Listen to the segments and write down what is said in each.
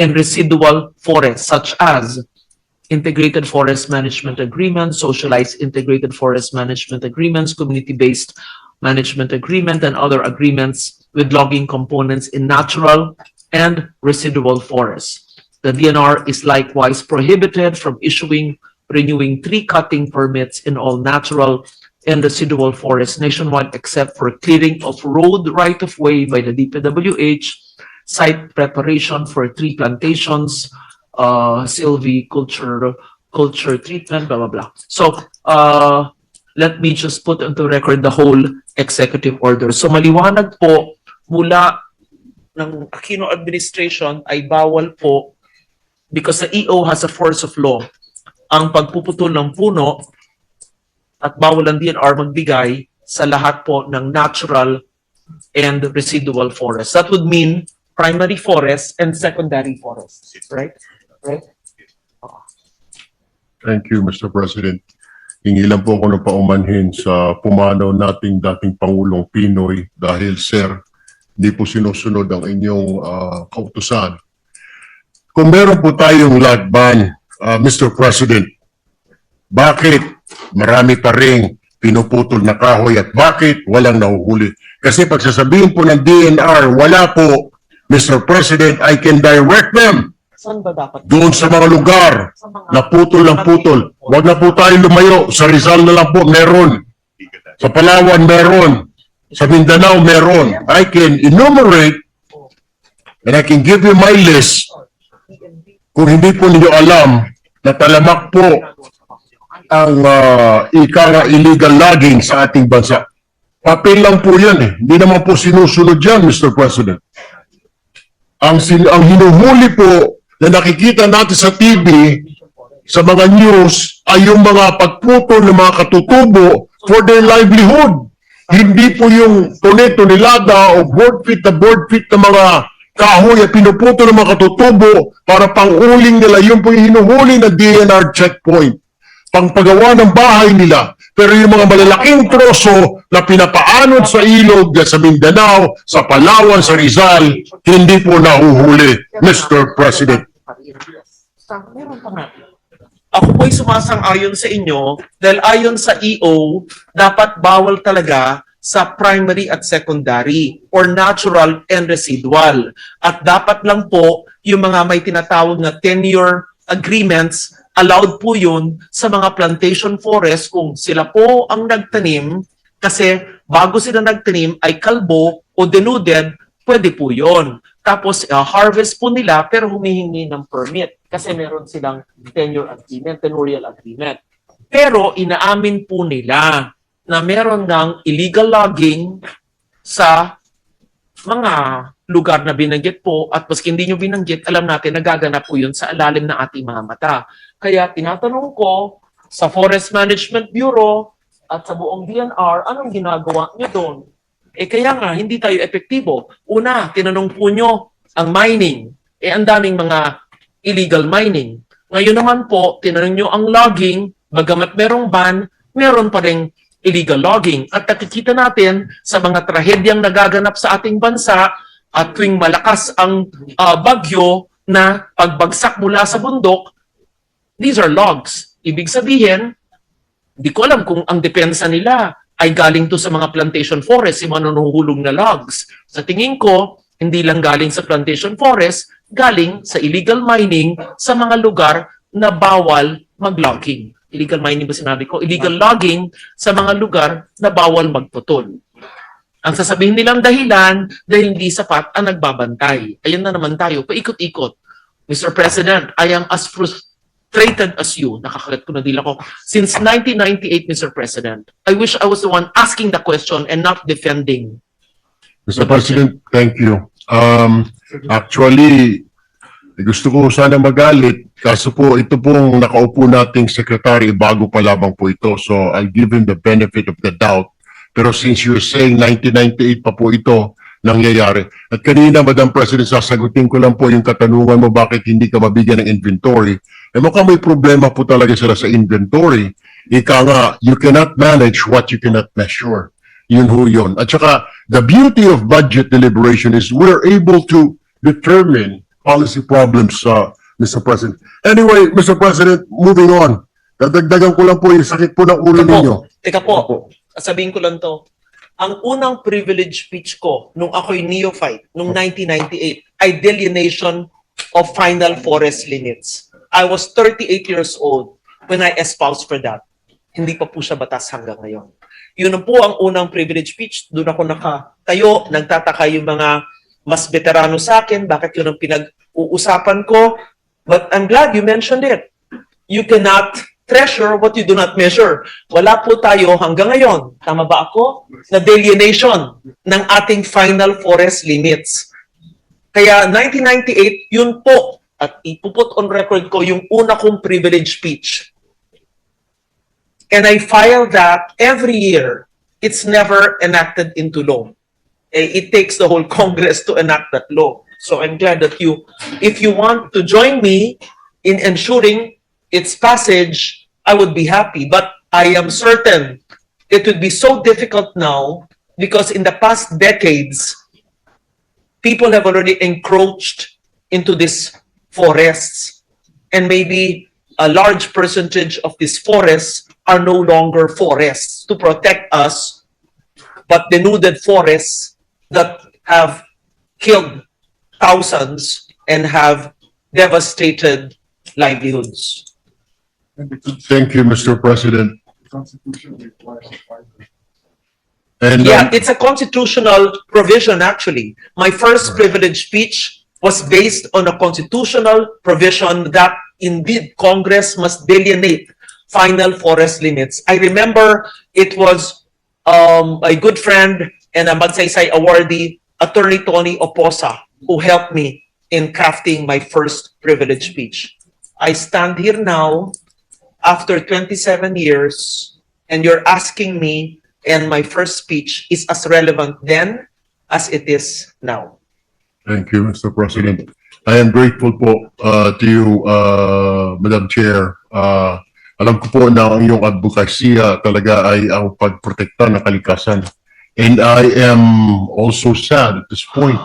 and residual forests such as integrated forest management agreements, socialized integrated forest management agreements, community-based management agreement, and other agreements with logging components in natural and residual forests. The DNR is likewise prohibited from issuing, renewing tree cutting permits in all natural and residual forests nationwide except for clearing of road right-of-way by the DPWH, site preparation for tree plantations, uh, silviculture, culture treatment, blah, blah, blah. So, uh, let me just put into record the whole executive order. So, maliwanag po mula ng Aquino administration ay bawal po because the EO has a force of law ang pagpuputol ng puno at bawal ang DNR magbigay sa lahat po ng natural and residual forests. That would mean primary forests and secondary forests, right? Right? Thank you, Mr. President. Hingi lang po ako ng paumanhin sa pumanaw nating dating Pangulong Pinoy dahil, sir, hindi po sinusunod ang inyong ah, kautusan. Kung meron po tayong lag ban, ah, Mr. President, bakit marami pa rin pinuputol na kahoy at bakit walang nahuhuli? Kasi pagsasabihin po ng DNR, wala po, Mr. President, I can direct them Saan ba dapat? doon sa mga lugar na putol ng putol. Huwag na po tayo lumayo. Sa Rizal na lang po meron. Sa Palawan meron. Sa Mindanao meron. I can enumerate and I can give you my list kung hindi po ninyo alam na talamak po ang uh, ika nga illegal logging sa ating bansa. Papel lang po yan eh. Hindi naman po sinusunod yan, Mr. President. Ang, ang hinuhuli po na nakikita natin sa TV, sa mga news, ay yung mga pagputol ng mga katutubo for their livelihood. Hindi po yung tone-tonelada o board feet na board feet na mga kahoy at pinuputol ng mga katutubo para pang-uling nila. Yun po yung hinuhuli na DNR checkpoint. Pangpagawa ng bahay nila. Pero yung mga malalaking troso na pinapaanod sa ilog sa Mindanao, sa Palawan, sa Rizal, hindi po nahuhuli, Mr. President. Ako po'y sumasang-ayon sa inyo dahil ayon sa EO, dapat bawal talaga sa primary at secondary or natural and residual. At dapat lang po yung mga may tinatawag na tenure agreements, allowed po yun sa mga plantation forest kung sila po ang nagtanim kasi bago sila nagtanim ay kalbo o denuded, pwede po yun. Tapos uh, harvest po nila pero humihingi ng permit kasi meron silang tenure agreement, tenurial agreement. Pero inaamin po nila na meron ng illegal logging sa mga lugar na binanggit po at maski hindi nyo binanggit, alam natin nagaganap po yun sa alalim ng ating mga mata. Kaya tinatanong ko sa Forest Management Bureau at sa buong DNR, anong ginagawa nyo doon? Eh kaya nga, hindi tayo epektibo. Una, tinanong po nyo ang mining. Eh ang daming mga illegal mining. Ngayon naman po, tinanong nyo ang logging, bagamat merong ban, meron pa rin illegal logging. At nakikita natin sa mga trahedyang nagaganap sa ating bansa at tuwing malakas ang ah, bagyo na pagbagsak mula sa bundok, these are logs. Ibig sabihin, di ko alam kung ang depensa nila ay galing to sa mga plantation forest, yung mga nanuhulog na logs. Sa tingin ko, hindi lang galing sa plantation forest, galing sa illegal mining sa mga lugar na bawal mag-logging. Illegal mining ba sinabi ko? Illegal logging sa mga lugar na bawal magputol. Ang sasabihin nilang dahilan dahil hindi sapat ang nagbabantay. Ayun na naman tayo, paikot-ikot. Mr. President, I am as frustrated as you. Nakakagat ko na dila ko. Since 1998, Mr. President, I wish I was the one asking the question and not defending. Mr. President, thank you. Um, actually, gusto ko sana magalit kaso po ito pong nakaupo nating secretary bago pa lamang po ito. So I'll give him the benefit of the doubt. Pero since you're saying 1998 pa po ito nangyayari. At kanina, Madam President, sasagutin ko lang po yung katanungan mo bakit hindi ka mabigyan ng inventory. Eh mukhang may problema po talaga sila sa inventory. Ika nga, you cannot manage what you cannot measure. Yun ho yun. At saka, the beauty of budget deliberation is we're able to determine policy problems, uh, Mr. President. Anyway, Mr. President, moving on. Dadagdagan ko lang po yung sakit po ng ulo Teka po, ninyo. teka po, sabihin ko lang to. Ang unang privilege speech ko nung ako'y neophyte, nung 1998, ay delineation of final forest limits. I was 38 years old when I espoused for that. Hindi pa po siya batas hanggang ngayon. Yun po ang unang privilege speech. Doon ako nakatayo, nagtataka yung mga mas veterano sa akin, bakit yun ang pinag-uusapan ko. But I'm glad you mentioned it. You cannot treasure what you do not measure. Wala po tayo hanggang ngayon, tama ba ako? Na delineation ng ating final forest limits. Kaya 1998, yun po, at ipuput on record ko yung una kong privilege speech. And I file that every year. It's never enacted into law. Eh, It takes the whole Congress to enact that law. So I'm glad that you, if you want to join me in ensuring its passage, I would be happy. But I am certain it would be so difficult now because in the past decades, people have already encroached into these forests. And maybe a large percentage of these forests are no longer forests to protect us, but denuded forests that have killed thousands and have devastated livelihoods. Thank you, Mr. President. And, Yeah, um, it's a constitutional provision, actually. My first privilege speech was based on a constitutional provision that indeed Congress must delineate final forest limits. I remember it was um, a good friend and a Magsaysay awardee, Attorney Tony Oposa, who helped me in crafting my first privilege speech. I stand here now after 27 years and you're asking me and my first speech is as relevant then as it is now. Thank you, Mr. President. I am grateful po uh, to you, uh, Madam Chair. Uh, alam ko po na ang iyong advokasya talaga ay ang pagprotekta ng kalikasan. And I am also sad at this point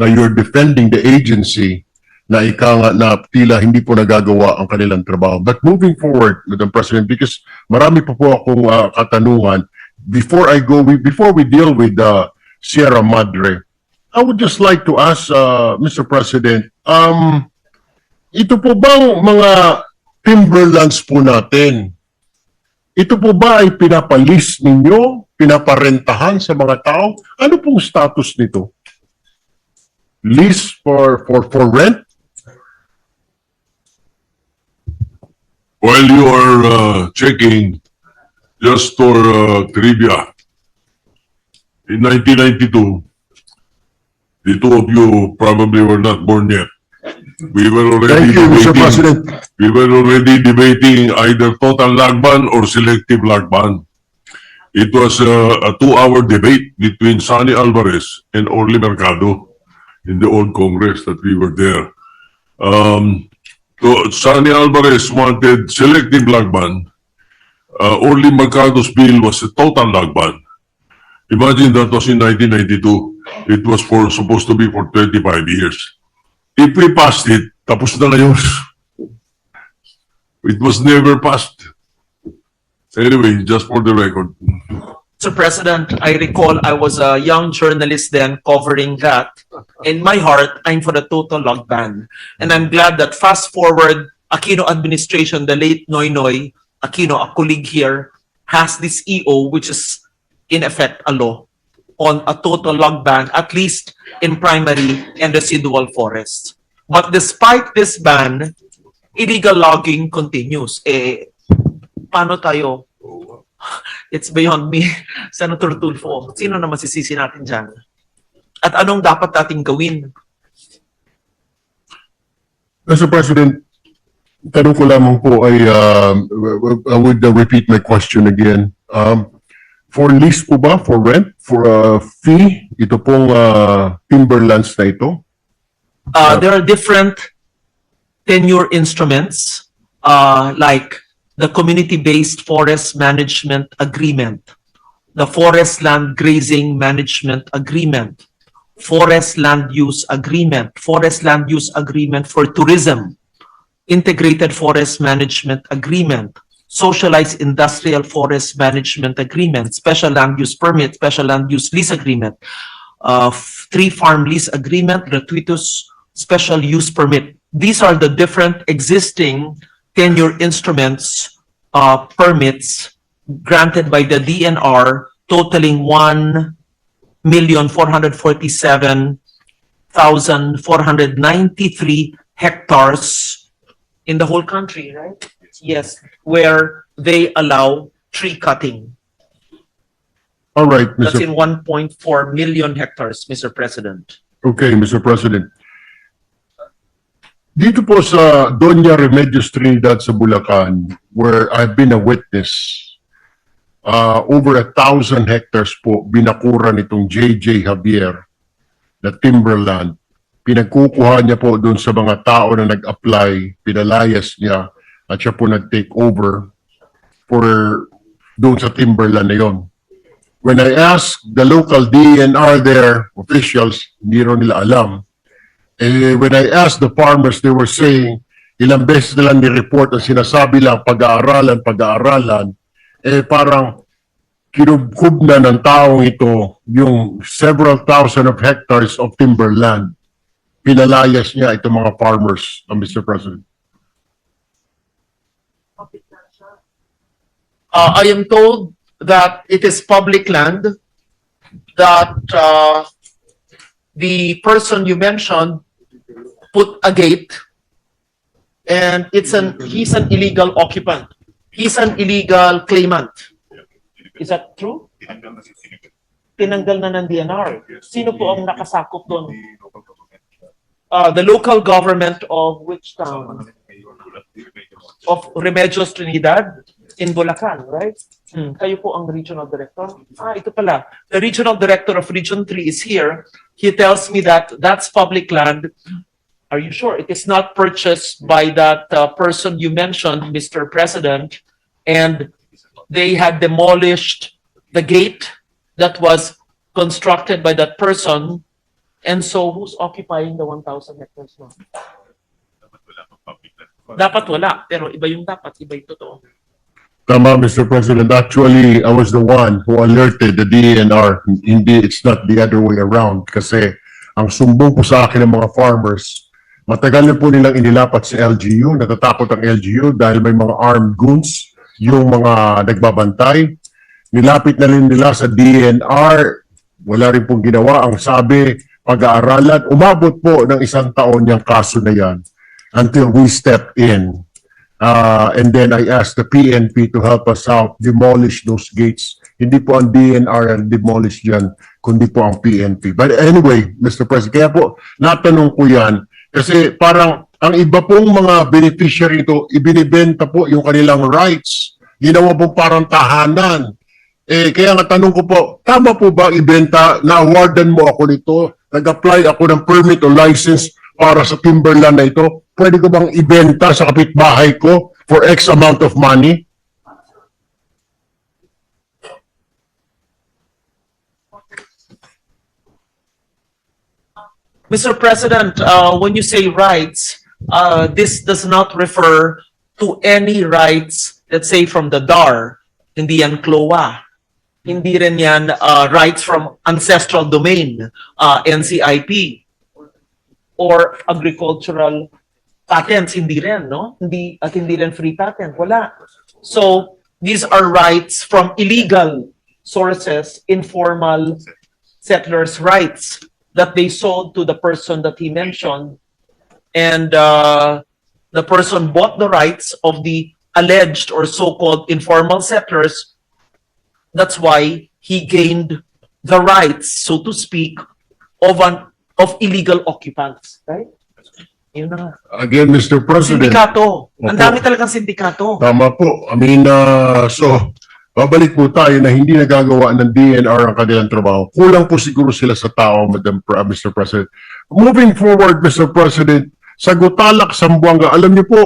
na you're defending the agency na ika nga na tila hindi po nagagawa ang kanilang trabaho. But moving forward, Madam President, because marami pa po akong uh, katanungan, before I go, before we deal with uh, Sierra Madre, I would just like to ask, uh, Mr. President, um, ito po bang mga timberlands po natin, ito po ba ay pinapalis ninyo, pinaparentahan sa mga tao? Ano pong status nito? Lease for, for, for rent? While you are uh, checking, just for uh, trivia, in 1992, the two of you probably were not born yet. We were already Thank you, Mr. debating, President. we were already debating either total lag ban or selective lag ban. It was uh, a two-hour debate between Sonny Alvarez and Orly Mercado in the old Congress that we were there. Um, so Sonny Alvarez wanted selective lag ban. Uh, Orly Mercado's bill was a total lag ban. Imagine that was in 1992. It was for supposed to be for 25 years. If we passed it, tapos na ngayon. It was never passed. Anyway, just for the record. Mr. President, I recall I was a young journalist then covering that. In my heart, I'm for the total log ban. And I'm glad that fast forward, Aquino administration, the late Noy Noy, Aquino, a colleague here, has this EO, which is in effect a law on a total log ban, at least in primary and residual forests. But despite this ban, illegal logging continues. Eh, paano tayo It's beyond me, Senator Tulfo. Sino na masisisi natin dyan? At anong dapat nating gawin? Mr. President, tanong ko lamang po ay, um, I would uh, repeat my question again. Um, for lease po ba, for rent, for a fee, ito pong uh, timberlands na ito? Uh, there are different tenure instruments, uh, like the Community-Based Forest Management Agreement, the Forest Land Grazing Management Agreement, forest land use agreement, forest land use agreement for tourism, integrated forest management agreement, socialized industrial forest management agreement, special land use permit, special land use lease agreement, uh, three farm lease agreement, gratuitous special use permit. These are the different existing tenure instruments, uh, permits granted by the DNR totaling one million four hundred forty-seven thousand four hundred ninety-three hectares in the whole country, right? Yes, where they allow tree cutting. All right, That's Mr. in one point four million hectares, Mr. President. Okay, Mr. President. Dito po sa Doña Remedios Trinidad sa Bulacan, where I've been a witness, uh, over a thousand hectares po binakura nitong JJ Javier na timberland. Pinagkukuha niya po doon sa mga tao na nag-apply, pinalayas niya at siya po nag-take over for doon sa timberland na yon. When I asked the local DNR there, officials, hindi nila alam. Eh, when I asked the farmers, they were saying, ilang beses nila ni-report ang sinasabi lang, pag-aaralan, pag-aaralan, eh parang kinubkub na ng taong ito yung several thousand of hectares of timberland. Pinalayas niya itong mga farmers, uh, Mr. President. Uh, I am told that it is public land, that, uh, the person you mentioned put a gate, and it's an, he's an illegal occupant. He's an illegal claimant. Is that true? Tinanggal na ng DNR. Sino po ang nakasakop doon? Uh, the local government of which town? Of Remedios Trinidad in Bulacan, right? Hmm, Kayo po ang regional director? Ah, ito pala. The regional director of Region 3 is here. He tells me that that's public land. Are you sure? It is not purchased by that uh, person you mentioned, Mr. President. And they had demolished the gate that was constructed by that person. And so who's occupying the 1,000 hectares now? Dapat wala, pero iba yung dapat, iba yung totoo. Tama, Mr. President. Actually, I was the one who alerted the DNR. Hindi, it's not the other way around. Kasi ang sumbong po sa akin ng mga farmers, matagal na po nilang inilapat sa LGU. Natatakot ang LGU dahil may mga armed goons, yung mga nagbabantay. Nilapit na rin nila sa DNR. Wala rin pong ginawa. Ang sabi, pag-aaralan. Umabot po ng isang taon yung kaso na yan until we step in. Uh, and then I asked the PNP to help us out, demolish those gates. Hindi po ang DNR ang demolish yan, kundi po ang PNP. But anyway, Mr. President, kaya po natanong ko yan kasi parang ang iba pong mga beneficiary ito, ibinibenta po yung kanilang rights. Ginawa po parang tahanan. Eh, kaya nga tanong ko po, tama po ba ibenta, na-awardan mo ako nito, nag-apply ako ng permit o license para sa timberland na ito, pwede ko bang ibenta sa kapitbahay ko for X amount of money? Mr. President, uh, when you say rights, uh, this does not refer to any rights, let's say from the DAR, hindi yan CLOA. Hindi rin yan uh, rights from ancestral domain, uh, NCIP, or agricultural patents, hindi rin, no? Hindi, at hindi rin free patent, wala. So, these are rights from illegal sources, informal settlers' rights that they sold to the person that he mentioned. And uh, the person bought the rights of the alleged or so-called informal settlers. That's why he gained the rights, so to speak, of an of illegal occupants, right? Yun na nga. Again, Mr. President. Sindikato. Ang Opo. dami talagang sindikato. Tama po. I mean, uh, so, babalik po tayo na hindi nagagawa ng DNR ang kanilang trabaho. Kulang po siguro sila sa tao, Madam, uh, Mr. President. Moving forward, Mr. President, sa Gutalak, Sambuanga, alam niyo po,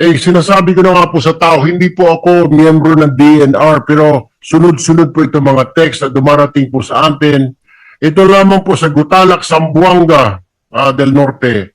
eh, sinasabi ko na nga po sa tao, hindi po ako miyembro ng DNR, pero sunod-sunod po itong mga text na dumarating po sa atin Ito lamang po sa Gutalak, Zamboanga ah, del Norte.